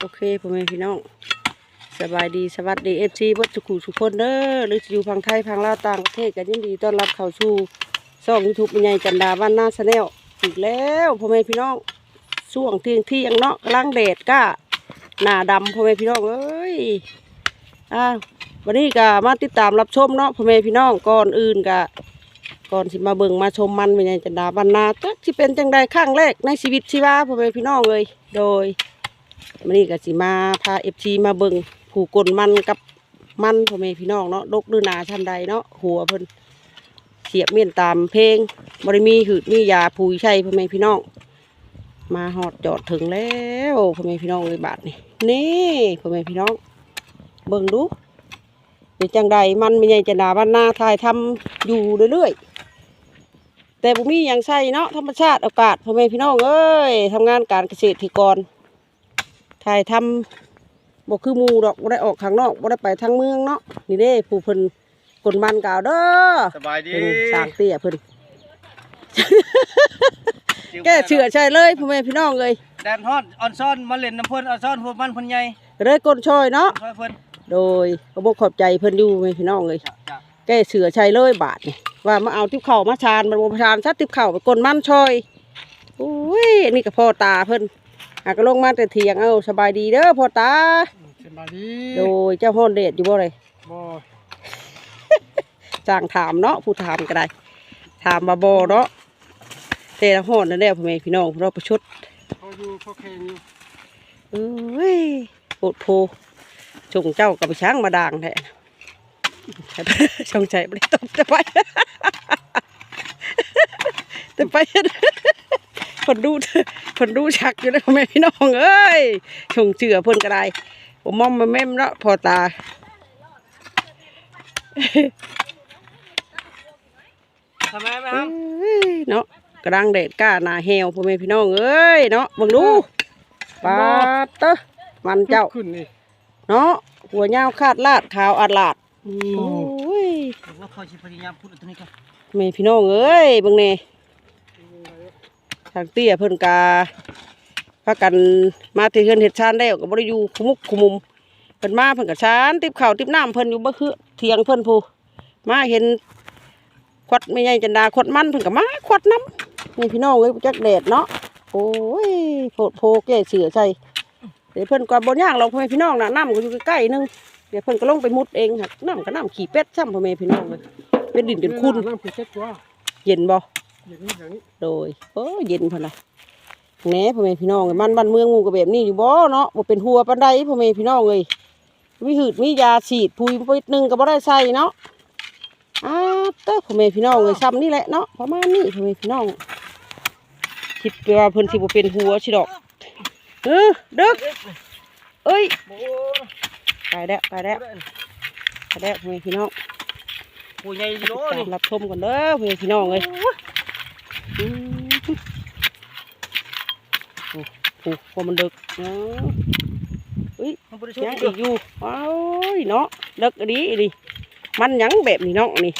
โอเคพ่อแม่พี่น้องสบายดีสวัสดีเอฟซีบัดสุขุสุขคนเด้อหรือจะอยู่พังไทยพังลาวต่างประเทศกันยินดีต้อนรับเข้าสู่ช่องยูทูบใหญ่จันดาบ้านนาชาแนลอีกแล้วพ่อแม่พี่น้องช่วงเที่ยงเที่ยงเนาะกำลังแดดก้าหน้าดำพ่อแม่พี่น้องเอ้ยอ่าวันนี้ก็มาติดตามรับชมเนาะพ่อแม่พี่น้องก่อนอื่นก็ก่อนสิมาเบิ่งมาชมมันเป็นไงจันดาบ้านนาจักที่เป็นจังใดข้างแรกในชีวิตชีวาพ่อแม่พี่น้องเลยโดย มันนี่ก็สิมาพาเอฟซีมาเบิงผูกกลมันกับมันพ่อแม่พี่น้องเนาะลกดือนาชั้นใดเนาะหัวเพิ่นเสียบเมียนตามเพลงบริมีหืดมียาผูยใช่พ่อแม่พี่น้อง มาหอดจอดถึงแล้วพ่อแม่พี่น้องเลยบาทนี่นี่พ่อแม่พี่น้อง เบิ่งดูเป็นจังใดมันไม่ใหญ่จะดาบ้านนาทายทำอยู่เรื่อยๆแต่บุมีย่างใช่เนาะธรรมชาติอากาศพ่อแม่พี่น้องเอ้ยทำงานการเกษตรทีกร ถ่ายทำบ่คือหมูดอกบ่ได้ออกข้างนอกบ่ได้ไปทางเมืองเนาะนี่เด้ผู้เพิ่นกลมันกล่าวเด้อสบายดีเพิ่นสร้างเตี้ยเพิ่นแก้เชื่อใช่เลยพ่อแม่พี่น้องเลยแดนฮอดออนซ่อนมาเล่นน้ำเพิ่นออนซ่อนพวกมันเพิ่นใหญ่ก็เลยก้นช่อยเนาะช่วยเพิ่นโดยขอบกขอบใจเพิ่นอยู่แม่พี่น้องเลยจ้ะจ้ะแก้เชื่อใช่เลยบาทนี่ว่ามาเอาทิพเข่าวมาชานมันบ่ชานซัดทิพเข่าวไปกลมันช่อยโอ้ยอันนี่ก็พ่อตาเพิ่น หากก็ลงมาแต่เถียงเอาสบายดีเด้อพ่อตา สบายดีโดยเจ้าฮ้อนเดชอยู่บ่เลยบ่จ้างถามเนาะผู้ถามก็ได้ ถามมาบอเนาะเตละหอนนั่นแหละพ่อแม่พี่น้องเราประชดเขาอยู่เขาแข่งอยู่เอ้ยโปดโพชงเจ้ากับไปช้างมาด่างแท้ชงใจไม่ได้ตบจะไปจะไป ผนดูผนดูชักอยู่เลยพ่อแม่พี่น้องเอ้ยชงเจือเพิ่นก็ได้ผมมอมมาแม่มเนาะพอตาทำไมไหมคเอ้รับยเนาะกระดังเด็ดก้าหนาแหวพ่อแม่พี่น้องเอ้ยเนาะเบิ่งดูปาดเตอะมันเจ้าขึ้นนี่เนาะหัวยาวคาดลาดขาวอัดลาดโอ้ยผมว่าคอยสิพยายามพูดอันตัวนี้ก่อนแม่พี่น้องเอ้ยเบิ่งแน่ ทางเตี้ยเพิ่นกาพากันมาที่เฮือนเฮ็ดชานแล้วก็บ่ได้อยู่คุมุกคุมุมเพิ่นมาเพิ่นก็ชานติบข้าวติบน้ำเพิ่นอยู่บ่คือเถียงเพิ่นผู้มาเห็นขวดไม่ใหญ่จันดาขวดมันเพิ่นก็มาขวดน้ำนี่พี่น้องเอ้ยจักแดดเนาะโอ้ยโพดโพแก่เสือใส่เดี๋ยวเพิ่นก็บ่ย่างหรอกพ่อแม่พี่น้องน่ะน้ำก็อยู่ใกล้ๆนึงเดี๋ยวเพิ่นก็ลงไปมุดเองค่ะน้ำก็น้ำขี้เป็ดซ้ำพ่อแม่พี่น้องเลยเป็นดินเป็นคุณน้ำคือเช็ดว่าเย็นบ่ อย่างนี้อย่างนี้โดยโอ้เย็นพุ่นน่ะแหน่พ่อแม่พี่น้องเอ้ยมันบ้านเมืองหมู่ก็แบบนี้อยู่บ่เนาะบ่เป็นหัวปานใดพ่อแม่พี่น้องเอ้ยมีหืดมียาฉีดปุ๋ยปุ๋ยหนึงก็บ่ได้ใส่เนาะอ้าวเต้อพ่อแม่พี่น้องเอ้ยซ้ำนี่แหละเนาะประมาณนี้พ่อแม่พี่น้องคิดว่าเพิ่นสิบ่เป็นหัวสิดอกเออเด้อเอ้ยโอ้ไปแล้วไปแล้วไปแล้วพ่อแม่พี่น้องโหใหญ่ดีติดโลตานี่มรับชมกันเด้อพ่อแม่พี่น้องเอ้ย อืมโอ้โหพอมันดึกเนาะมันบ่ได้ช่วยยังอีกอยู่ว้าวเนาะเลิกอันนี้อันนี้มันหยังแบบนี้เนาะนี่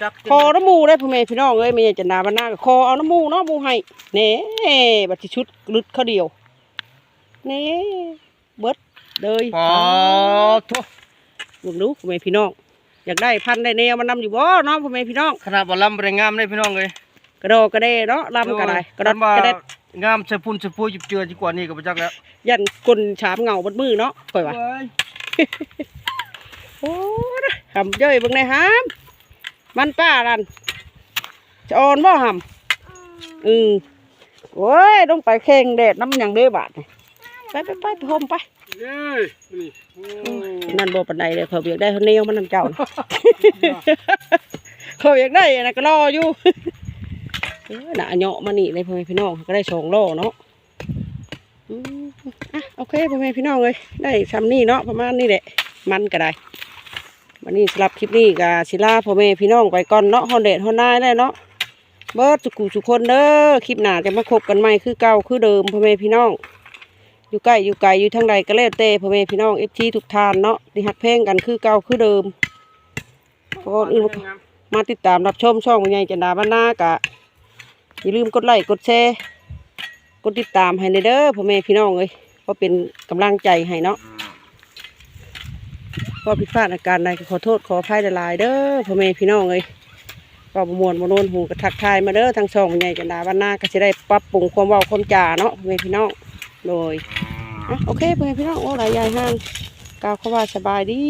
จักคอน้ำมูได้พ่อแม่พี่น้องเอ้ยไม่ใช่จะนาบ้านนาก็คอเอาน้ำมูเนาะมูให้เน่บัดสิชุดลึดเขาเดียวเน่เบิดเลยปอโทเบิ่งดูพ่อแม่พี่น้องอยากได้พันธุ์ได้แนวมันนำอยู่บ่เนาะพ่อแม่พี่น้องขนาดบ่ลำบ่ได้งามเลยพี่น้องเอ้ย กระโดดกระเดเนาะลำกระไดกระโดดว่ากระเด็ดงามสะพุนสะพูจิบเจือดีกว่านี่ก็บ่จักแล้ว ยันกลฉามเงาบนมือเนาะค่อยว่าเอ้ยโอ้ยหำเจ้ยเบิ่งในหามมันป้านั่นจะอ่อนบ่หำอืมโอ้ยต้องไปแข่งแดดน้ำหยังเด้บาดนี่ไปไปไปไปห่มไปเย้นี่โอ้ยนั่นบ่ปานใดเลยเขาเบียกได้เขาแนวมันนำเจ้าน่ะเขาเบียกได้นะก็รออยู่ เออน่ะเหาะมานี่เลยพ่อแม่พี่น้องก็ได้สองโลเนาะอืมอะโอเคพ่อแม่พี่น้องเลยได้ทำนี่เนาะประมาณนี้แหละมันก็ได้วันนี้สำหรับคลิปนี้ก็ศิลาพ่อแม่พี่น้องไปก่อนเนาะฮอนเดดฮอนนายได้เนาะเบิร์ดสุกุสุกคนเด้อคลิปหน้าจะมาคบกันใหม่คือเก่าคือเดิมพ่อแม่พี่น้อง อยู่ใกล้อยู่ไกลอยู่ทางใดก็แล้วแต่พ่อแม่พี่น้องเอฟทีทุกทานเนาะที่หักแพงกันคือเก่าคือเดิมก่อนอื่นมาติดตามรับชมช่องใหญ่จันดาบ้านนากะ อย่าลืมกดไลค์กดแชร์กดติดตามให้ในเด้อพ่อแม่พี่น้องเอ้ยก็เป็นกำลังใจให้เนาะก็ผิดพลาดอาการใดขอโทษขออภัยหลายเด้อพ่อแม่พี่น้องเอ้ยก็มวนบโนนหูกระทักทายมาเด้อทางช่องใหญ่จันดาวันหน้าก็จะได้ปรับปรุงความเว้าความจาเนาะพ่อแม่พี่น้องโดยอะโอเคพ่อแม่พี่น้องโอ้หลายยายห้างกล่าวเขาว่าสบายดี